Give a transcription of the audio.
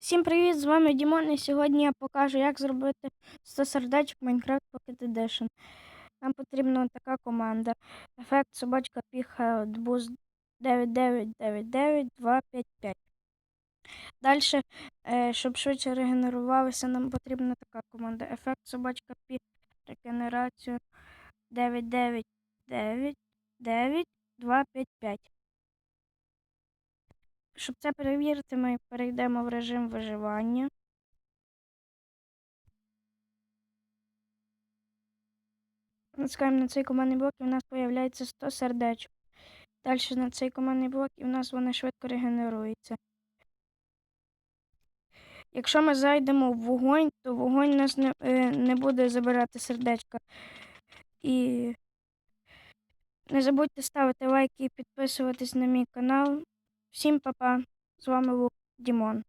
Всім привіт! З вами Дімон, і сьогодні я покажу, як зробити 100 сердечок Minecraft Pocket Edition. Нам потрібна така команда. Ефект собачка піха Boost 9999255. Далі, е, щоб швидше регенерувалося, нам потрібна така команда. Ефект собачка пі регенерацію 9999255. Щоб це перевірити, ми перейдемо в режим виживання. Натискаємо на цей командний блок і в нас з'являється 100 сердечок. Далі на цей командний блок і в нас вони швидко регенеруються. Якщо ми зайдемо в вогонь, то вогонь нас не, е, не буде забирати сердечка. І не забудьте ставити лайки і підписуватись на мій канал. Всім па-па! З вами був Дімон.